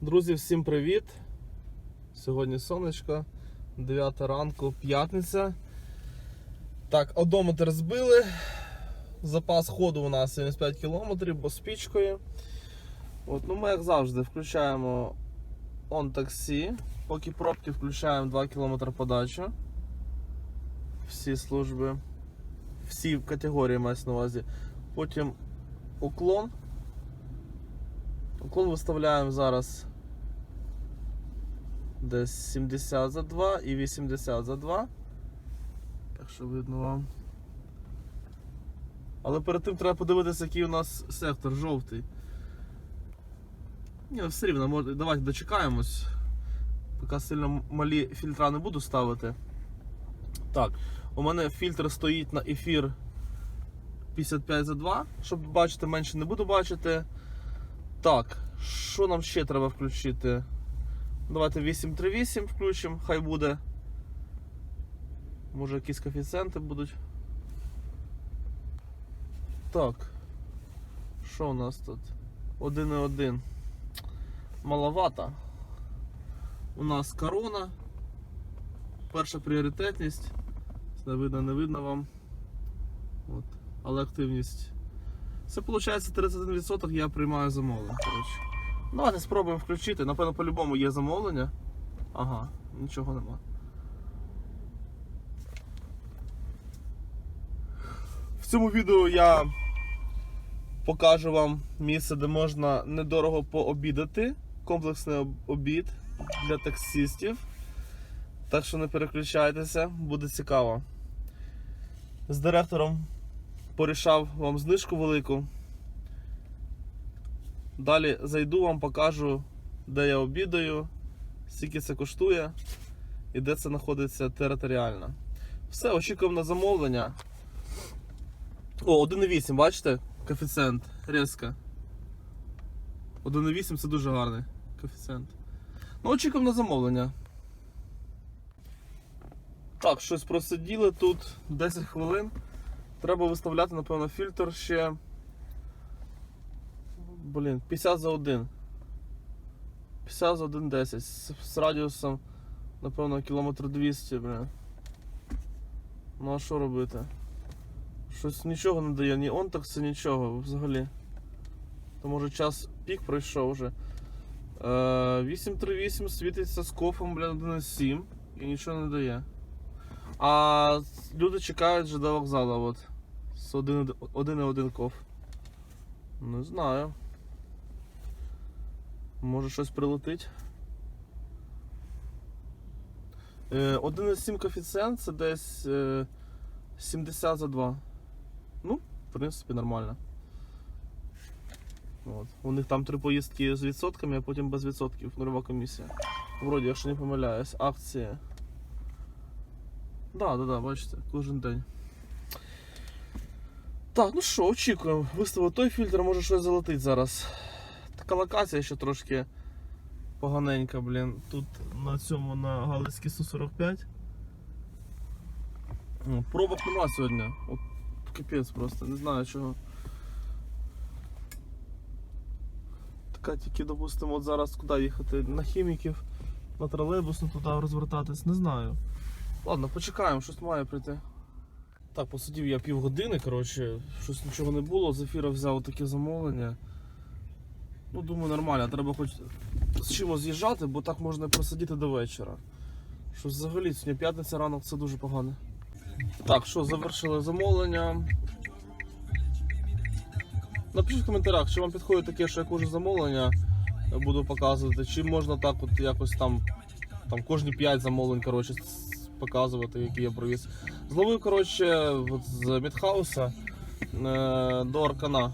Друзі, всім привіт! Сьогодні сонечко, 9 ранку, п'ятниця. Так, одометр збили. Запас ходу у нас 75 км, бо з пічкою. От, ну ми як завжди включаємо он таксі. Поки пробки включаємо 2 км подачу. Всі служби. Всі категорії мається на увазі. Потім уклон. Уклон виставляємо зараз десь 70 за 2 і 80 за 2. Так що видно вам. Але перед тим треба подивитися, який у нас сектор жовтий. Ні, все рівно, може- давайте дочекаємось. Поки сильно малі фільтра не буду ставити. Так, у мене фільтр стоїть на ефір 55 за 2, щоб бачити, менше не буду бачити. Так, що нам ще треба включити? Давайте 838 включимо, хай буде. Може якісь коефіцієнти будуть. Так. Що у нас тут? 1,1. Маловато. У нас корона. Перша пріоритетність. Не видно, не видно вам. От. Але активність. Це виходить 31% я приймаю замовлення. Коротше. Ну, давайте спробуємо включити. Напевно, по-любому є замовлення. Ага, нічого нема. В цьому відео я покажу вам місце, де можна недорого пообідати. Комплексний обід для таксистів. Так що не переключайтеся, буде цікаво. З директором порішав вам знижку велику. Далі зайду вам, покажу, де я обідаю, скільки це коштує і де це знаходиться територіально. Все, очікуємо на замовлення. О, 1,8, бачите? Коефіцієнт різко. 1,8 це дуже гарний коефіцієнт. Ну, очікуємо на замовлення. Так, щось просиділи тут 10 хвилин. Треба виставляти, напевно, фільтр ще. Блін, 50 за 1. 50 за 1 10. З, з радіусом, напевно, кілометр 200, блін. Ну а що робити? Щось нічого не дає, ні онтакси, нічого взагалі. То може час пік пройшов вже. Е, 838 світиться з кофом, блін, 1,7 і нічого не дає. А люди чекають вже до вокзалу, от. З 1,1 коф. Не знаю. Може щось прилетить. Е, 1,7 коефіцієнт це десь е, 70 за 2. Ну, в принципі, нормально. От. У них там три поїздки з відсотками, а потім без відсотків. Нульова комісія. Вроді, якщо не помиляюсь, акції. Да, да, да, бачите, кожен день. Так, ну що, очікуємо. Виставив той фільтр, може щось залетить зараз. Така локація ще трошки поганенька, блін. Тут на цьому на Галицькій 145. Ну, Пробок нема сьогодні. От капець просто, не знаю чого. Така тільки, допустимо, от зараз куди їхати? На хіміків, на тролейбусну туди розвертатись, не знаю. Ладно, почекаємо, щось має прийти. Так, посидів я півгодини, коротше, щось нічого не було, з ефіра взяв таке замовлення. Ну, думаю, нормально, треба хоч з чимось з'їжджати, бо так можна просидіти до вечора. Що взагалі сьогодні п'ятниця ранок це дуже погано. Так, що, завершили замовлення. Напишіть в коментарях, чи вам підходить таке, що я кожне замовлення буду показувати, чи можна так от якось там, там кожні 5 замовлень коротше, показувати, які я провіз. Зловив коротше, от з Мідхауса е, до Аркана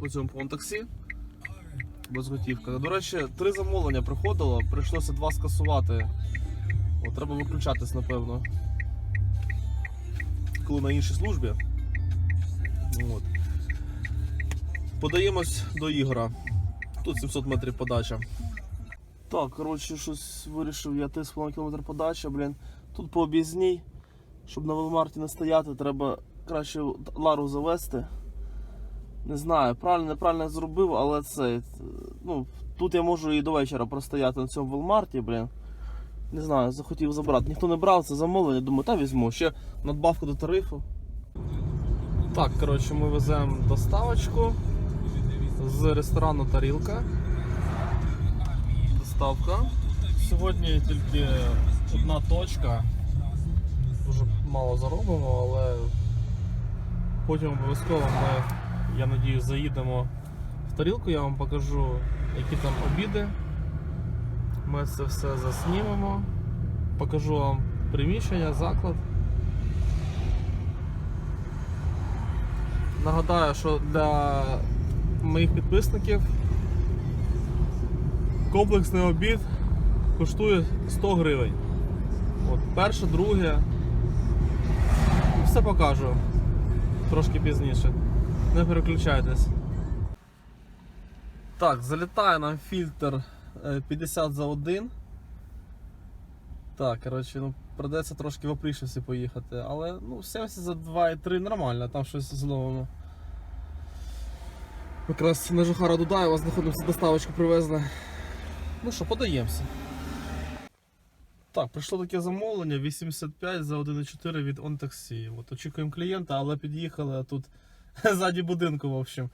по цьому по таксі. Без готівка. До речі, три замовлення приходило, прийшлося два скасувати. От, треба виключатись, напевно. Коли на іншій службі. От. Подаємось до Ігора. Тут 700 метрів подача. Так, коротше, щось вирішив я 3,5 км подача, блін. Тут по об'їзній, щоб на Велмарті не стояти, треба краще Лару завести. Не знаю, правильно, неправильно зробив, але це. Ну, Тут я можу і до вечора простояти на цьому Велмарті, блін. Не знаю, захотів забрати. Ніхто не брав це замовлення, думаю, та візьму. Ще надбавку до тарифу. Так, коротше, ми веземо доставочку з ресторану Тарілка. Доставка. Сьогодні тільки одна точка. Дуже мало заробимо, але потім обов'язково ми, я надію, заїдемо в тарілку, я вам покажу, які там обіди. Ми це все заснімемо. Покажу вам приміщення, заклад. Нагадаю, що для моїх підписників комплексний обід коштує 100 гривень. От, перше, друге. Все покажу трошки пізніше. Не переключайтесь. Так, залітає нам фільтр е, 50 за 1. Так, коротше, ну придеться трошки в опришівці поїхати, але ну 70 за 2,3 нормально, там щось зловимо. Якраз на Жухара Дудаєва знаходимося, доставочку привезли. Ну що, подаємося. Так, прийшло таке замовлення 85 за 1,4 від OnTaxi. От очікуємо клієнта, але під'їхали, а тут ззаді будинку, в общем.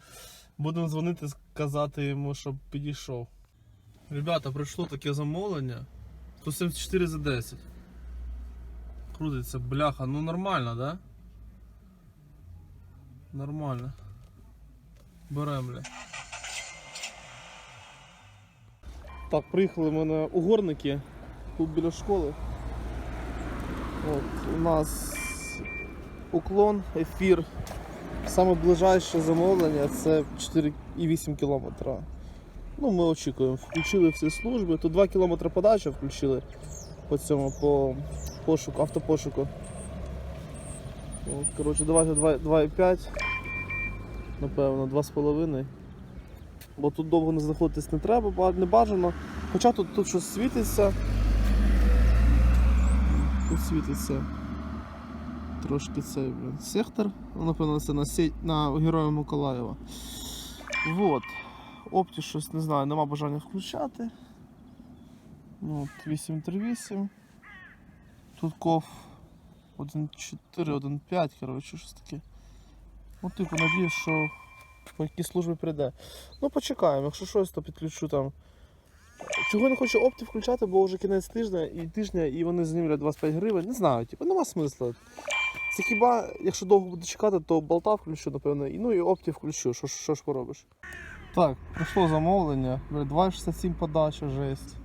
Будемо дзвонити, сказати йому, щоб підійшов. Ребята, прийшло таке замовлення. 174 за 10. Крутиться, бляха, ну нормально, да? Нормально. Берем, бля. Так, приїхали ми на угорники тут біля школи. От, у нас уклон, ефір. Саме ближайше замовлення це 4,8 км. Ну, ми очікуємо. Включили всі служби. Тут 2 км подача включили по цьому, по пошуку, автопошуку. От, коротше, давайте 2,5. Напевно, 2,5. Бо тут довго не знаходитись не треба, не бажано. Хоча тут, тут щось світиться. Тут світиться трошки цей блін, сектор. Ну, Напевно, це на, сі... на Героя Миколаєва. Вот. Опті щось не знаю, нема бажання включати. Ну, от 838. Тут ков 1.4, 1.5, коротше, щось таке. Ну, типу, надіюсь, що по якій службі прийде. Ну, почекаємо, якщо щось, то підключу там. Чого я не хочу опті включати, бо вже кінець тижня і тижня, і вони знімлять 25 гривень. Не знаю, типу, нема смисла. Це хіба, якщо довго буду чекати, то болта включу, напевно, і ну і опті включу, що, що ж поробиш. Так, прийшло замовлення. Бля, 2,67 подача, жесть.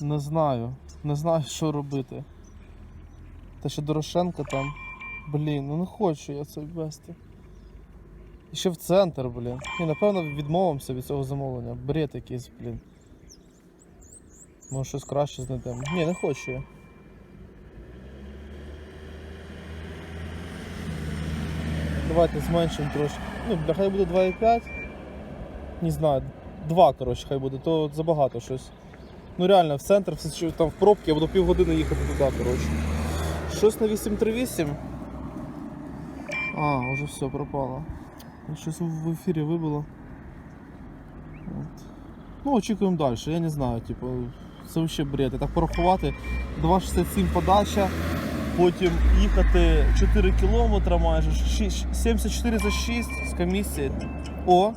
Не знаю. Не знаю, що робити. Та ще Дорошенко там. Блін, ну не хочу я це ввести. І ще в центр, блін. Ні, напевно, відмовимося від цього замовлення. Бред якийсь, блін. Може щось краще знайдемо. Ні, не хочу я. Давайте зменшимо трошки. Ну, хай буде 2,5. Не знаю, 2, коротше, хай буде, то забагато щось. Ну реально, в центр, все, там в пробки, я буду півгодини їхати туди, коротше. Щось на 838. А, вже все пропало. Щось в ефірі вибило. От. Ну, очікуємо далі, я не знаю, типу, це взагалі бред. Я так порахувати. 2,67 подача, потім їхати 4 кілометри майже, 74 за 6 з комісії. О!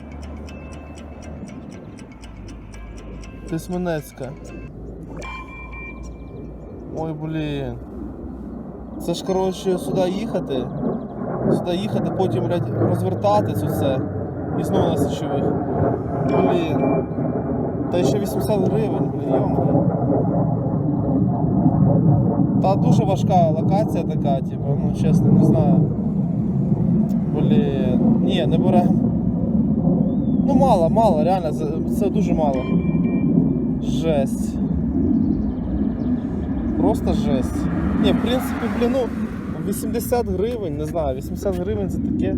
Тисменецька. Ой, блін. Це ж коротше сюди їхати. Сюди їхати, потім блядь, розвертатись усе. І знову на січових. Блін. Та ще 80 гривень, блін, йома. Та дуже важка локація така, типу, ну чесно, не знаю. Блін. Ні, не беремо. Ну мало, мало, реально, це, це дуже мало. Жесть. Просто жесть. Ні, в принципі, блін, ну, 80 гривень, не знаю, 80 гривень це таке.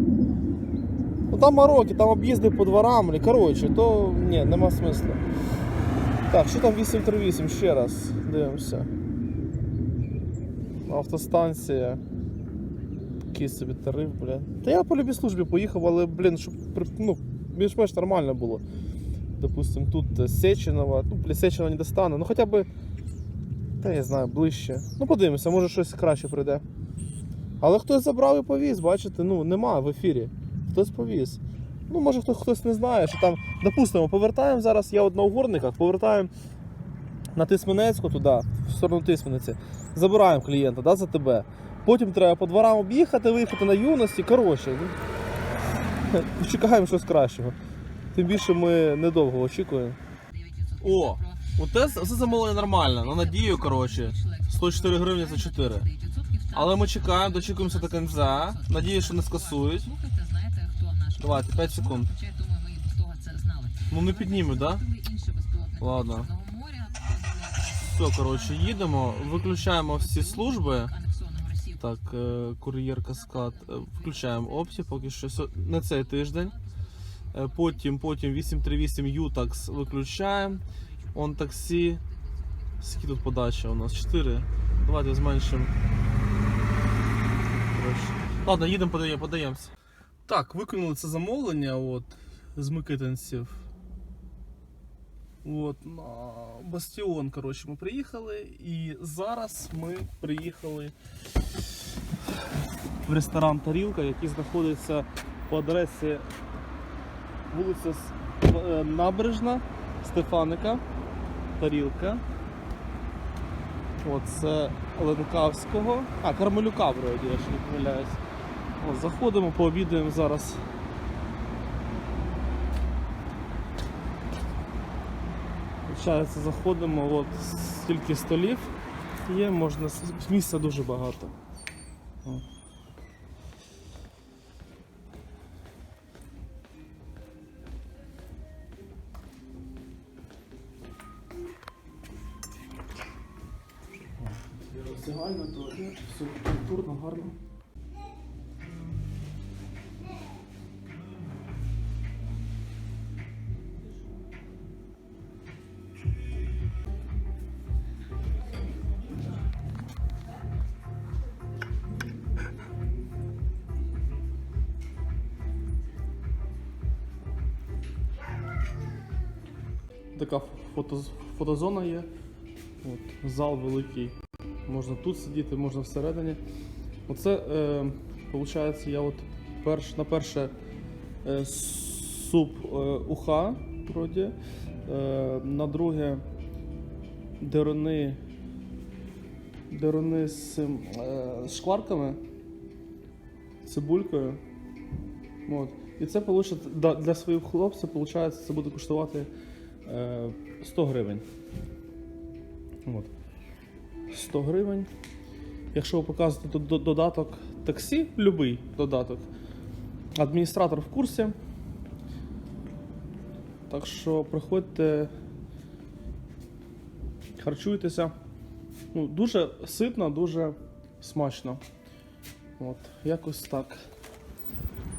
Ну там Мароки, там об'їзди по дворам, коротше, то ні, нема смисла. Так, що там 838, ще раз дивимося. Автостанція. Такий собі тариф, блін. Та я по любій службі поїхав, але, блін, щоб ну, більш-менш нормально було. допустим, тут е, Сеченова, ну, біля Сеченова не достану, ну хоча б, та я знаю, ближче. Ну подивимося, може щось краще прийде. Але хтось забрав і повіз, бачите, ну нема в ефірі. Хтось повіз. Ну, може хтось, хтось не знає, що там, допустимо, повертаємо зараз, я от на угорниках, повертаємо на Тисменецьку туди, в сторону Тисмениці, забираємо клієнта да, за тебе. Потім треба по дворам об'їхати, виїхати на юності. Коротше, ну, чекаємо щось кращого. Тим більше ми недовго очікуємо. О, оте все замовлення нормально. На надію, коротше, 104 гривні за 4. Але ми чекаємо, дочікуємося до кінця. Надію, що не скасують. Давайте, п'ять секунд. Ну не піднімуть, так? Да? Ладно. Все, коротше, їдемо, виключаємо всі служби. Так, е, кур'єр каскад. Е, Включаємо опті, поки що не цей тиждень. Е, Потім, потім 838 Ютакс виключаємо. Он таксі. Скільки тут подача у нас? 4. Давайте зменшимо. Ладно, їдемо, подаємо, подаємося. Так, виконали це замовлення от, з Микитинців. От, на Бастіон, коротше, ми приїхали. І зараз ми приїхали в ресторан Тарілка, який знаходиться по адресі вулиця е, Набережна, Стефаника, Тарілка. От, це Ленкавського. А, Кармелюка вроді, я ще не помиляюсь. Заходимо, пообідаємо зараз. Получається, заходимо, от стільки столів є, можна місця дуже багато. Роздягальна, туалет, все культурно, гарно. Така фото, фотозона є. От, зал великий. Можна тут сидіти, можна всередині. Оце, е, виходить, я от перш, на перше е, суп е, уха, вроді, е, на друге деруни, деруни з, е, шкварками, цибулькою. От. І це получить, для своїх хлопців виходить, це буде коштувати 100 гривень. От. 100 гривень. Якщо тут додаток таксі, будь-який додаток, адміністратор в курсі. Так що приходьте, харчуйтеся. Ну, дуже ситно, дуже смачно. От, якось так.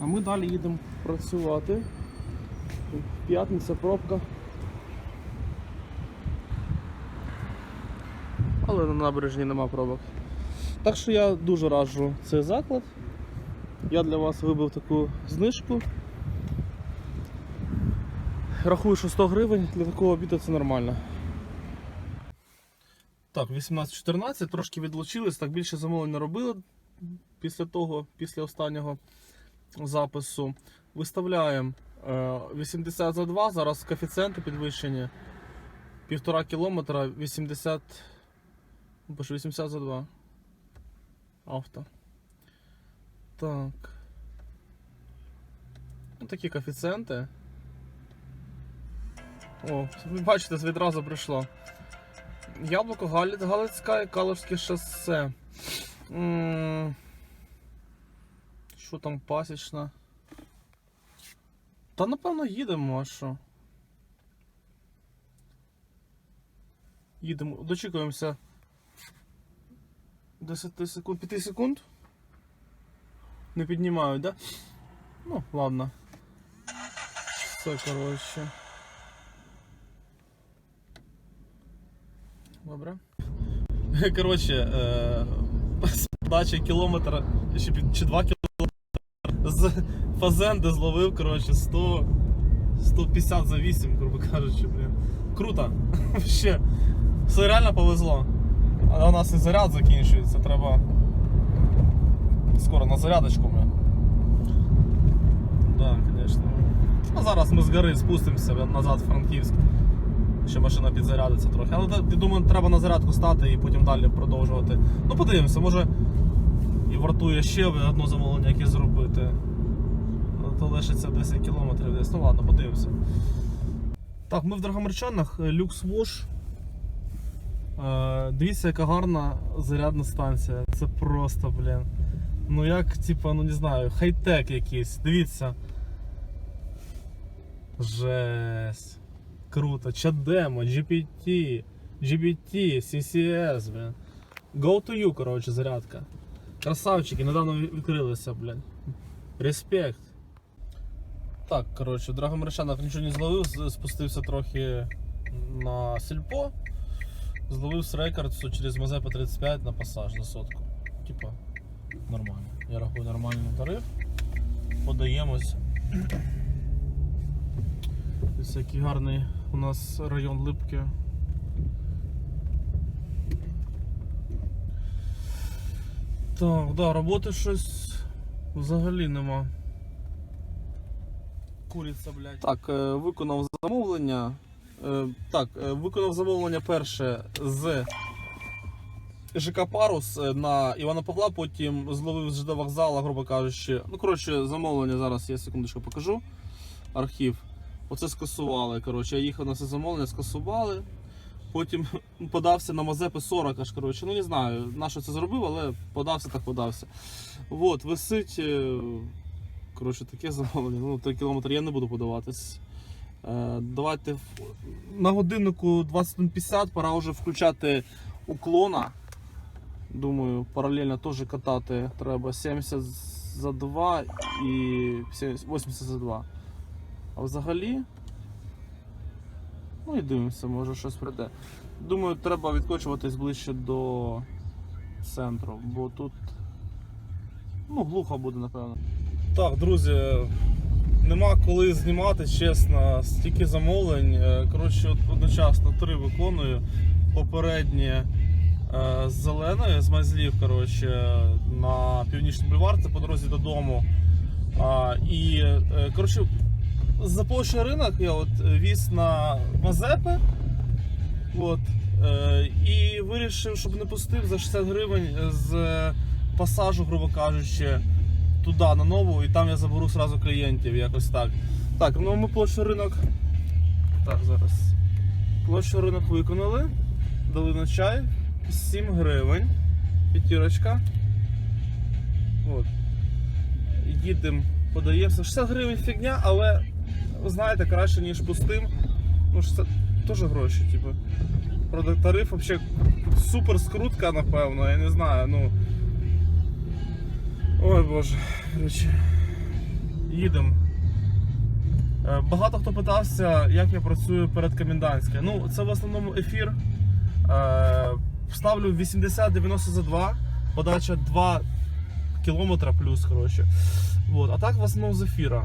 А ми далі їдемо працювати. П'ятниця пробка. Але на набережні нема пробок. Так що я дуже раджу цей заклад. Я для вас вибив таку знижку. Рахую, що 100 гривень для такого обіду це нормально. Так, 18-14, трошки відлучились, так більше замовлень не робили після того, після останнього запису. Виставляємо е, 80 за 2, зараз коефіцієнти підвищені. Півтора кілометра 80. Ну, Пишу 80 за 2. Авто. Так. Ну, такі коефіцієнти. О, ви бачите, відразу прийшло. Яблуко Галіць, Галицька і Калужське шосе. Що там пасічна? Та напевно їдемо, а що? Їдемо, дочікуємося 10 секунд, 5 секунд. Не піднімають, да? Ну, ладно. Все, коротше. Добре. Коротше, е, кілометра чи, чи 2 кілометри з фазенди зловив, коротше, 100, 150 за 8, грубо кажучи, блін. Круто. Вообще. Все реально повезло. Але у нас і заряд закінчується, треба скоро на зарядочку ми. Да, звісно. А зараз ми з гори спустимося назад в Франківськ. Ще машина підзарядиться трохи. Але я думаю, треба на зарядку стати і потім далі продовжувати. Ну, подивимося, може і вартує ще одне замовлення якесь зробити. Ну, То лишиться 10 кілометрів десь. Ну ладно, подивимося. Так, ми в Драгомирчанах, Люкс Вош. Е, Дивіться, яка гарна зарядна станція. Це просто, блін. Ну як, типа, ну не знаю, хай-тек якийсь. Дивіться. Жесть. Круто. Чадемо, GPT, GBT, CCS, блін. Go to you, коротше, зарядка. Красавчики, недавно відкрилися, блін. Респект. Так, коротше, в Драгомирчанах нічого не зловив, спустився трохи на сільпо. Зловив з рекордсу через Мазепа 35 на пасаж за сотку. Типа, нормально. Я рахую нормальний тариф. Подаємось. Ось який гарний у нас район Липки. Так, да, роботи щось взагалі нема. Куриця, блядь. Так, е, виконав замовлення. Е, Так, е, виконав замовлення перше з ЖК Парус е, на Івана Павла, потім зловив з ЖД вокзала, грубо кажучи. Ну, коротше, замовлення зараз я секундочку покажу. Архів. Оце скасували. Коротше, я їхав на це замовлення, скасували. Потім подався на Мазепи 40 аж коротше. Ну не знаю, на що це зробив, але подався так подався. От, висить. Коротше, таке замовлення. Ну, 3 кілометри я не буду подаватись. Е, давайте на годиннику 21.50 пора вже включати уклона. Думаю, паралельно теж катати треба 70 за 2 і 80 за 2. А взагалі. Ну і дивимося, може щось прийде. Думаю, треба відкочуватись ближче до центру, бо тут ну, глухо буде, напевно. Так, друзі, нема коли знімати, чесно, стільки замовлень. Е, Коротше, от одночасно три виконую. Попереднє е, з зеленої, з Майзлів, коротше, на північний бульвар, це по дорозі додому. А, і е, коротше, за площі ринок я от віз на Мазепи. От, і вирішив, щоб не пустив за 60 гривень з пасажу, грубо кажучи, туди на нову, і там я заберу сразу клієнтів, якось так. Так, ну ми площу ринок. Так, зараз. Площу ринок виконали. Дали на чай. 7 гривень. П'ятірочка. От. Їдемо, подаємося. 60 гривень фігня, але знаєте, краще, ніж пустим. Ну, 60 теж гроші, типу. Правда, тариф взагалі супер скрутка, напевно, я не знаю, ну. Ой боже, коротше. Їдемо. Е, Багато хто питався, як я працюю перед комендантське. Ну, це в основному ефір. Е, Ставлю 80-90 за 2, подача 2 кілометра плюс, коротше. Вот. А так в основному з ефіра.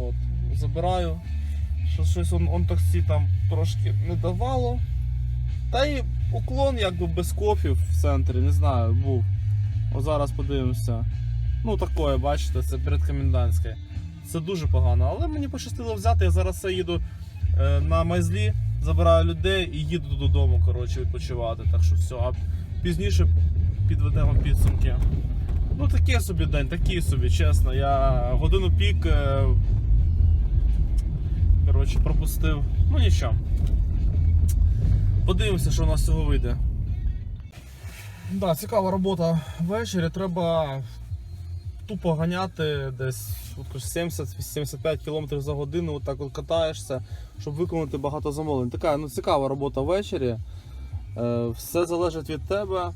От. Забираю. Що щось он, он таксі там трошки не давало. Та й уклон якби без кофів в центрі, не знаю, був. О, зараз подивимося. Ну, такое, бачите, це перед. Це дуже погано, але мені пощастило взяти. Я зараз все їду е, на майзлі, забираю людей і їду додому, коротше, відпочивати. Так що все, а пізніше підведемо підсумки. Ну, такий собі день, такий собі, чесно. Я годину пік е, коротше, пропустив. Ну нічого. Подивимося, що у нас цього вийде. Да, цікава робота ввечері. Треба тупо ганяти десь 70-75 км за годину, отак от катаєшся, щоб виконати багато замовлень. Така ну, цікава робота ввечері. Е, все залежить від тебе.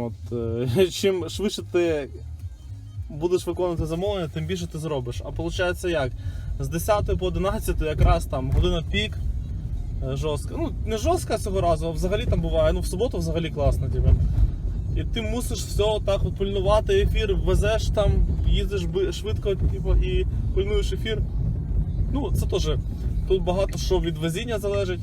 От, е, чим швидше ти будеш виконувати замовлення, тим більше ти зробиш. А виходить як? З 10 по 11 якраз там година пік. е, Жорстка. Ну, не жорстка цього разу, а взагалі там буває. Ну, в суботу взагалі класно. Типу. І ти мусиш все так от пильнувати ефір, везеш там, їздиш швидко, типу, і пильнуєш ефір. Ну, це теж тут багато що від везіння залежить.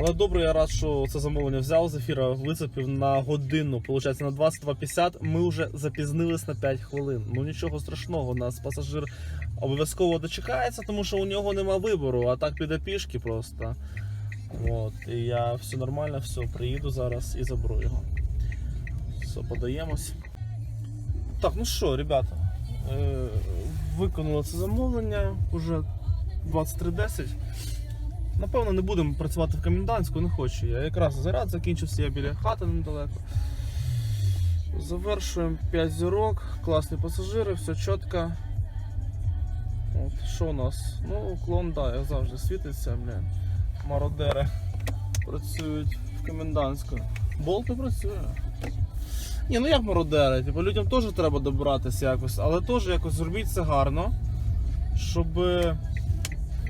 Але добре, я рад, що це замовлення взяв з ефіра, вицепив на годину, виходить, на 22.50. Ми вже запізнились на 5 хвилин. Ну нічого страшного, нас пасажир обов'язково дочекається, тому що у нього нема вибору, а так піде пішки просто. От, і я все нормально, все, приїду зараз і заберу його. Все, подаємось. Так, ну що, ребята, е, виконали це замовлення уже 23.10. Напевно, не будемо працювати в комендантську, не хочу. Я якраз заряд закінчився, я біля хати недалеко. Завершуємо 5 зірок, класні пасажири, все чітко. От, що у нас? Ну, клон, да, як завжди світиться, блін. Мародери працюють в комендантську. Болт не працює. Ні, ну як мародери? Типу, людям теж треба добратися якось, але теж якось зробіть це гарно, щоб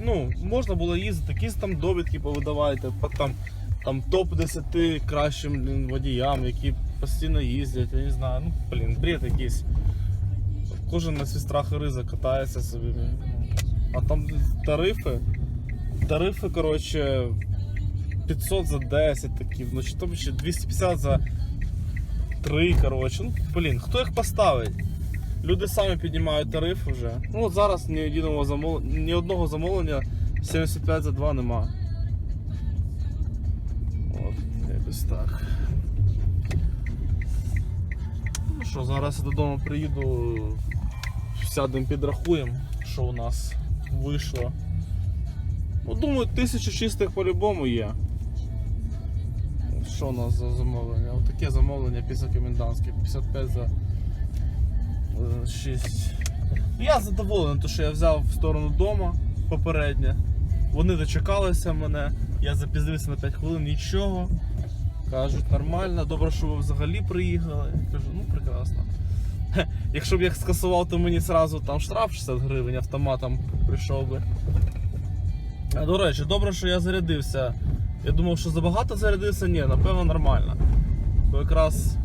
ну, можна було їздити, якісь там довідки повидавайте, по- там, там топ-10 кращим блін, водіям, які постійно їздять, я не знаю, ну, блін, бред якийсь. Кожен на свій страх і ризик катається собі. А там тарифи. Тарифи, коротше, 500 за 10 такі, чи там ще 250 за 3, коротше. Ну, блін, хто їх поставить? Люди самі піднімають тариф вже. Ну от зараз ні, єдиного замов... ні одного замовлення 75 за 2 нема. От, якось так. Ну що, зараз я додому приїду, сядемо, підрахуємо, що у нас вийшло. Ну, думаю, тисячу чистих по-любому є. Що у нас за замовлення? Отаке замовлення після комендантських. 55 за 6. Я задоволений, тому що я взяв в сторону дома попереднє. Вони дочекалися мене, я запізнився на 5 хвилин, нічого. Кажуть, нормально, добре, що ви взагалі приїхали. Я кажу, ну прекрасно. Якщо б я скасував, то мені там штраф 60 гривень автоматом прийшов би. До речі, добре, що я зарядився. Я думав, що забагато зарядився, ні, напевно нормально. Бо якраз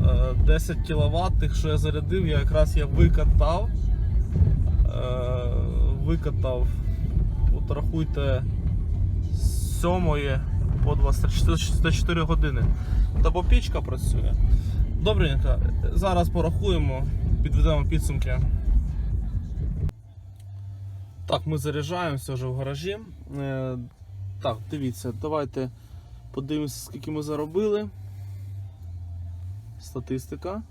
е, 10 кВт, тих, що я зарядив, я якраз я викатав. Е, викатав, от рахуйте, з 7 по 24 години. Та бо пічка працює. Добренько, зараз порахуємо, підведемо підсумки. Так, ми заряджаємося вже в гаражі. Е, так, дивіться, давайте подивимося, скільки ми заробили. Статистика.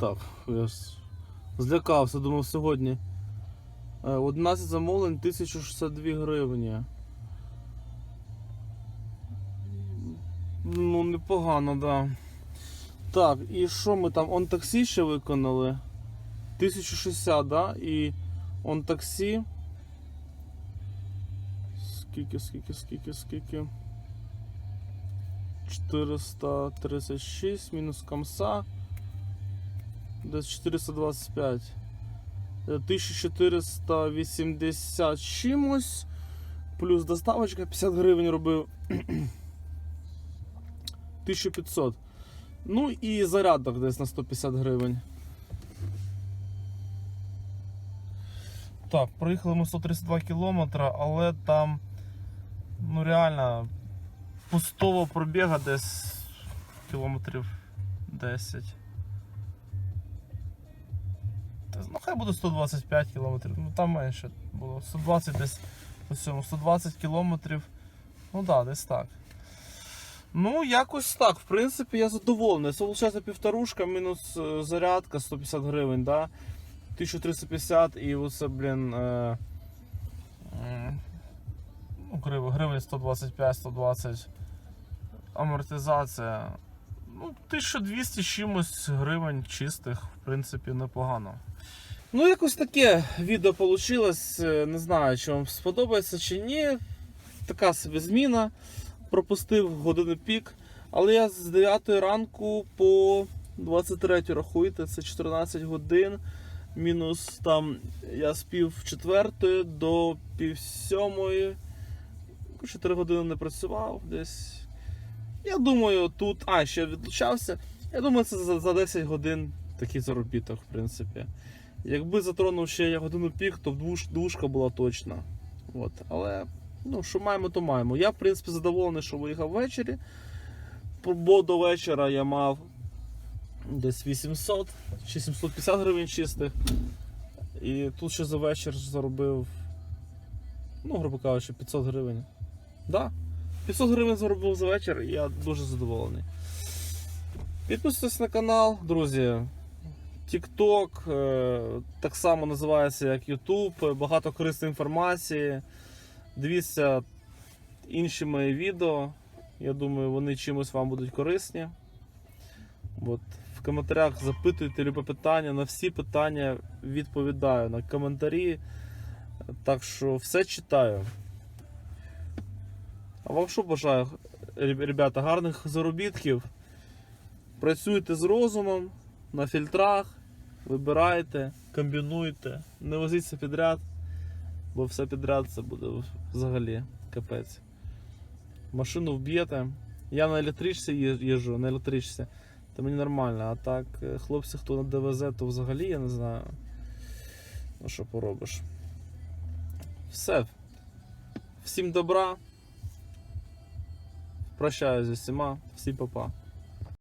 Так, я злякався, думав сьогодні. Е, 11 замовлень 1062 гривні. Ну, непогано, да. Так, і що ми там? Он таксі ще виконали? 1060, да? І он таксі. Скільки, скільки, скільки, скільки? 436 мінус комса. Десь 425. Е, 1480 чимось. Плюс доставочка 50 гривень робив. 1500. Ну і зарядок десь на 150 гривень. Так, проїхали ми 132 кілометри, але там ну реально пустого пробіга десь кілометрів 10. Ну, хай буде 125 кілометрів, ну там менше було. 120 десь по цьому, 120 кілометрів. Ну так, да, десь так. Ну, якось так. В принципі, я задоволений. Це виходить півторушка мінус е, зарядка 150 гривень, да? 1350 і оце, блін. Е, е, ну, гривень, гривень 125-120 амортизація. Ну, 1200 з чимось гривень чистих, в принципі, непогано. Ну, якось таке відео вийшло. Не знаю, чи вам сподобається чи ні. Така собі зміна. Пропустив годину пік. Але я з 9 ранку по 23 рахуйте, це 14 годин. Мінус там я спів в 4 до пів сьомої. 4 години не працював десь. Я думаю, тут. А, ще відлучався. Я думаю, це за, за 10 годин такий заробіток, в принципі. Якби затронув ще я годину пік, то двуш, двушка була точно. От. Але ну, що маємо, то маємо. Я, в принципі, задоволений, що виїхав ввечері. Бо до вечора я мав десь 800 чи 750 гривень чистих. І тут ще за вечір заробив, ну, грубо кажучи, 500 гривень. Да, 500 гривень заробив за вечір, і я дуже задоволений. Підписуйтесь на канал, друзі. TikTok е, так само називається як YouTube. Багато корисної інформації. Дивіться інші мої відео. Я думаю, вони чимось вам будуть корисні. От. В коментарях запитуйте любе питання. На всі питання відповідаю на коментарі. Так що все читаю. А вам що бажаю, ребята, гарних заробітків. Працюйте з розумом, на фільтрах, вибирайте, комбінуйте, не возіться підряд, бо все підряд це буде взагалі капець. Машину вб'єте. Я на електричці їжджу, на електричці, то мені нормально. А так, е, хлопці, хто на ДВЗ, то взагалі я не знаю. Ну що поробиш. Все. Всім добра. Прощаюсь з усіма, Всім па-па.